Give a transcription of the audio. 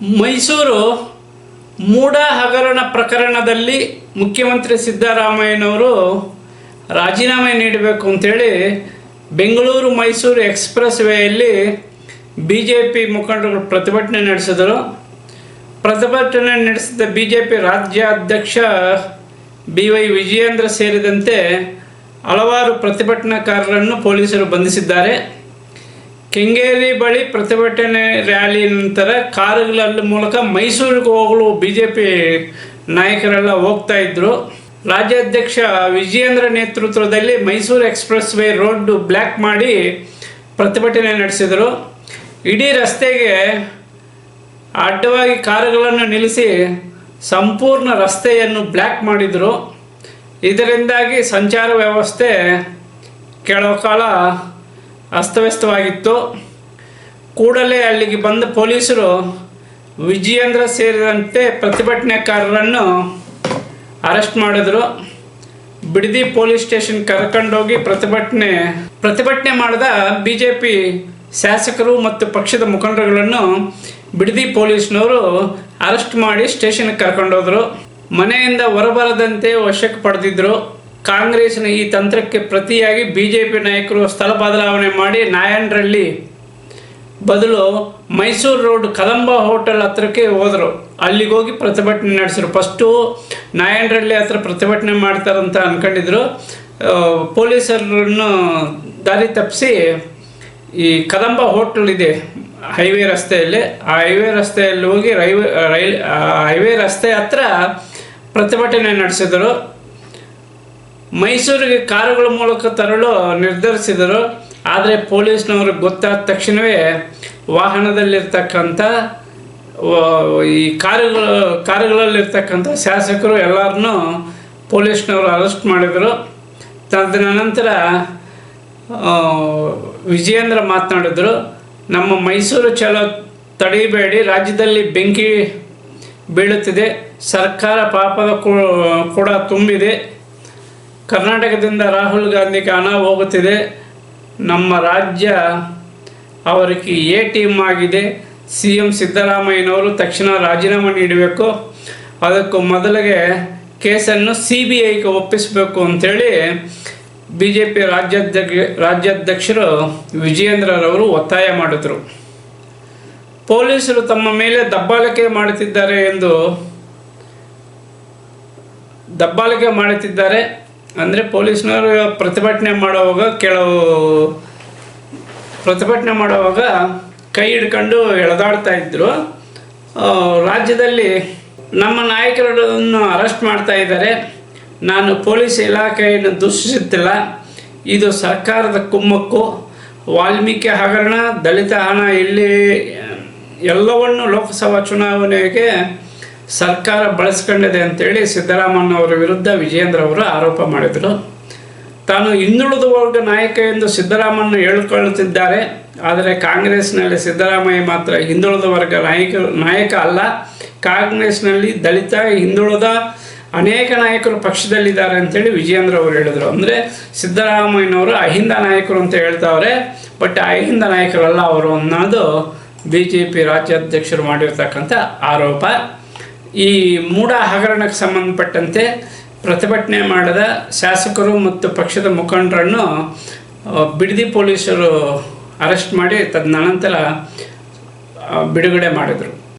ಮೈಸೂರು ಮೂಡ ಹಗರಣ ಪ್ರಕರಣದಲ್ಲಿ ಮುಖ್ಯಮಂತ್ರಿ ಸಿದ್ದರಾಮಯ್ಯನವರು ರಾಜೀನಾಮೆ ನೀಡಬೇಕು ಅಂತೇಳಿ ಬೆಂಗಳೂರು ಮೈಸೂರು ಎಕ್ಸ್ಪ್ರೆಸ್ ವೇಯಲ್ಲಿ ಬಿ ಜೆ ಪಿ ಮುಖಂಡರು ಪ್ರತಿಭಟನೆ ನಡೆಸಿದರು. ಪ್ರತಿಭಟನೆ ನಡೆಸಿದ ಬಿ ಜೆ ಪಿ ರಾಜ್ಯಾಧ್ಯಕ್ಷ ಬಿ ವೈ ವಿಜಯೇಂದ್ರ ಸೇರಿದಂತೆ ಹಲವಾರು ಪ್ರತಿಭಟನಾಕಾರರನ್ನು ಪೊಲೀಸರು ಬಂಧಿಸಿದ್ದಾರೆ. ಕೆಂಗೇರಿ ಬಳಿ ಪ್ರತಿಭಟನೆ ರ್ಯಾಲಿ ನಂತರ ಕಾರುಗಳ ಮೂಲಕ ಮೈಸೂರಿಗೆ ಹೋಗಲು ಬಿ ಜೆ ಪಿ ನಾಯಕರೆಲ್ಲ ಹೋಗ್ತಾ ಇದ್ದರು ರಾಜ್ಯಾಧ್ಯಕ್ಷ ವಿಜಯೇಂದ್ರ ನೇತೃತ್ವದಲ್ಲಿ Mysuru expressway road block ಮಾಡಿ ಪ್ರತಿಭಟನೆ ನಡೆಸಿದರು. ಇಡೀ ರಸ್ತೆಗೆ ಅಡ್ಡವಾಗಿ ಕಾರುಗಳನ್ನು ನಿಲ್ಲಿಸಿ ಸಂಪೂರ್ಣ ರಸ್ತೆಯನ್ನು ಬ್ಲ್ಯಾಕ್ ಮಾಡಿದರು. ಇದರಿಂದಾಗಿ ಸಂಚಾರ ವ್ಯವಸ್ಥೆ ಕೆಲವು ಕಾಲ ಅಸ್ತವ್ಯಸ್ತವಾಗಿತ್ತು. ಕೂಡಲೇ ಅಲ್ಲಿಗೆ ಬಂದ ಪೊಲೀಸರು ವಿಜಯೇಂದ್ರ ಸೇರಿದಂತೆ ಪ್ರತಿಭಟನೆಕಾರರನ್ನು ಅರೆಸ್ಟ್ ಮಾಡಿದರು. ಬಿಡದಿ ಪೊಲೀಸ್ ಸ್ಟೇಷನ್ ಕರ್ಕೊಂಡೋಗಿ ಪ್ರತಿಭಟನೆ ಪ್ರತಿಭಟನೆ ಮಾಡಿದ ಬಿ ಜೆ ಪಿ ಶಾಸಕರು ಮತ್ತು ಪಕ್ಷದ ಮುಖಂಡರುಗಳನ್ನು ಬಿಡದಿ ಪೊಲೀಸ್ನವರು ಅರೆಸ್ಟ್ ಮಾಡಿ ಸ್ಟೇಷನ್ಗೆ ಕರ್ಕೊಂಡೋದ್ರು. ಮನೆಯಿಂದ ಹೊರಬರದಂತೆ ವಶಕ್ಕೆ ಪಡೆದಿದ್ದರು ಕಾಂಗ್ರೆಸ್ನ ಈ ತಂತ್ರಕ್ಕೆ ಪ್ರತಿಯಾಗಿ ಬಿ ಜೆ ಪಿ ನಾಯಕರು ಸ್ಥಳ ಬದಲಾವಣೆ ಮಾಡಿ ನಾಯಂಡ್ರಲ್ಲಿ ಬದಲು ಮೈಸೂರು ರೋಡ್ ಕದಂಬ ಹೋಟೆಲ್ ಹತ್ರಕ್ಕೆ ಹೋದರು. ಅಲ್ಲಿಗೆ ಹೋಗಿ ಪ್ರತಿಭಟನೆ ನಡೆಸಿದ್ರು. ಫಸ್ಟು ನಾಯಂಡ್ರಲ್ಲಿ ಹತ್ರ ಪ್ರತಿಭಟನೆ ಮಾಡ್ತಾರಂತ ಅಂದ್ಕೊಂಡಿದ್ರು ಪೊಲೀಸರನ್ನು ದಾರಿ ತಪ್ಪಿಸಿ ಈ ಕದಂಬ ಹೋಟೆಲ್ ಇದೆ ಹೈವೇ ರಸ್ತೆಯಲ್ಲಿ. ಆ ಹೈವೇ ರಸ್ತೆಯಲ್ಲಿ ಹೋಗಿ ರೈಲ್ ಹೈವೇ ರಸ್ತೆ ಹತ್ರ ಪ್ರತಿಭಟನೆ ನಡೆಸಿದರು. ಮೈಸೂರಿಗೆ ಕಾರುಗಳ ಮೂಲಕ ತರಲು ನಿರ್ಧರಿಸಿದರು. ಆದರೆ ಪೊಲೀಸ್ನವರು ಗೊತ್ತಾದ ತಕ್ಷಣವೇ ವಾಹನದಲ್ಲಿರ್ತಕ್ಕಂಥ ಈ ಕಾರುಗಳು, ಕಾರುಗಳಲ್ಲಿರ್ತಕ್ಕಂಥ ಶಾಸಕರು ಎಲ್ಲರನ್ನೂ ಪೊಲೀಸ್ನವರು ಅರೆಸ್ಟ್ ಮಾಡಿದರು. ತದನಂತರ ವಿಜಯೇಂದ್ರ ಮಾತನಾಡಿದರು, ನಮ್ಮ ಮೈಸೂರು ಚಲೋ ತಡೆಯಬೇಡಿ ರಾಜ್ಯದಲ್ಲಿ ಬೆಂಕಿ ಬೀಳುತ್ತಿದೆ, ಸರ್ಕಾರ ಪಾಪದ ಕೂಡ ತುಂಬಿದೆ. ಕರ್ನಾಟಕದಿಂದ ರಾಹುಲ್ ಗಾಂಧಿಗೆ ಹಣ ಹೋಗುತ್ತಿದೆ. ನಮ್ಮ ರಾಜ್ಯ ಅವರಿಗೆ ಎ ಟೀಮ್ ಆಗಿದೆ. ಸಿ ಎಂ ಸಿದ್ದರಾಮಯ್ಯನವರು ತಕ್ಷಣ ರಾಜೀನಾಮೆ ನೀಡಬೇಕು. ಅದಕ್ಕೂ ಮೊದಲಿಗೆ ಕೇಸನ್ನು ಸಿ ಬಿ ಐಗೆ ಒಪ್ಪಿಸಬೇಕು ಅಂಥೇಳಿ ಬಿ ಜೆ ಪಿ ರಾಜ್ಯಾಧ್ಯಕ್ಷ ರಾಜ್ಯಾಧ್ಯಕ್ಷರು ವಿಜಯೇಂದ್ರರವರು ಒತ್ತಾಯ ಮಾಡಿದರು. ಪೊಲೀಸರು ತಮ್ಮ ಮೇಲೆ ದಬ್ಬಾಳಿಕೆ ಮಾಡುತ್ತಿದ್ದಾರೆ ಎಂದು ದಬ್ಬಾಳಿಕೆ ಮಾಡುತ್ತಿದ್ದಾರೆ. ಅಂದರೆ ಪೊಲೀಸ್ನವರು ಪ್ರತಿಭಟನೆ ಮಾಡುವಾಗ ಕೆಲವು ಪ್ರತಿಭಟನೆ ಮಾಡುವಾಗ ಕೈ ಹಿಡ್ಕೊಂಡು ಎಳೆದಾಡ್ತಾ ಇದ್ದರು ರಾಜ್ಯದಲ್ಲಿ ನಮ್ಮ ನಾಯಕರನ್ನು ಅರೆಸ್ಟ್ ಮಾಡ್ತಾ ಇದ್ದಾರೆ. ನಾನು ಪೊಲೀಸ್ ಇಲಾಖೆಯನ್ನು ದೂಷಿಸುತ್ತಿಲ್ಲ. ಇದು ಸರ್ಕಾರದ ಕುಮ್ಮಕ್ಕು. ವಾಲ್ಮೀಕಿ ಹಗರಣ, ದಲಿತ ಹಣ, ಇಲ್ಲಿ ಎಲ್ಲವನ್ನು ಲೋಕಸಭಾ ಚುನಾವಣೆಗೆ ಸರ್ಕಾರ ಬಳಸ್ಕೊಂಡಿದೆ ಅಂತೇಳಿ ಸಿದ್ದರಾಮಯ್ಯನವರ ವಿರುದ್ಧ ವಿಜಯೇಂದ್ರ ಅವರು ಆರೋಪ ಮಾಡಿದರು. ತಾನು ಹಿಂದುಳಿದ ವರ್ಗ ನಾಯಕ ಎಂದು ಸಿದ್ದರಾಮಯ್ಯ ಹೇಳಿಕೊಳ್ಳುತ್ತಿದ್ದಾರೆ ಆದರೆ ಕಾಂಗ್ರೆಸ್ನಲ್ಲಿ ಸಿದ್ದರಾಮಯ್ಯ ಮಾತ್ರ ಹಿಂದುಳಿದ ವರ್ಗ ನಾಯಕ ನಾಯಕ ಅಲ್ಲ. ಕಾಂಗ್ರೆಸ್ನಲ್ಲಿ ದಲಿತ, ಹಿಂದುಳಿದ ಅನೇಕ ನಾಯಕರು ಪಕ್ಷದಲ್ಲಿದ್ದಾರೆ ಅಂತೇಳಿ ವಿಜಯೇಂದ್ರ ಅವರು ಹೇಳಿದರು. ಅಂದರೆ ಸಿದ್ದರಾಮಯ್ಯನವರು ಅಹಿಂದ ನಾಯಕರು ಅಂತ ಹೇಳ್ತಾವ್ರೆ. ಬಟ್ ಅಹಿಂದ ನಾಯಕರಲ್ಲ ಅವರು ಅನ್ನೋದು ಬಿ ಜೆ ಪಿ ರಾಜ್ಯಾಧ್ಯಕ್ಷರು ಮಾಡಿರ್ತಕ್ಕಂಥ ಆರೋಪ. ಈ ಮೂಢ ಹಗರಣಕ್ಕೆ ಸಂಬಂಧಪಟ್ಟಂತೆ ಪ್ರತಿಭಟನೆ ಮಾಡಿದ ಶಾಸಕರು ಮತ್ತು ಪಕ್ಷದ ಮುಖಂಡರನ್ನು ಬಿಡದಿ ಪೊಲೀಸರು ಅರೆಸ್ಟ್ ಮಾಡಿ ತದನಂತರ ಬಿಡುಗಡೆ ಮಾಡಿದರು.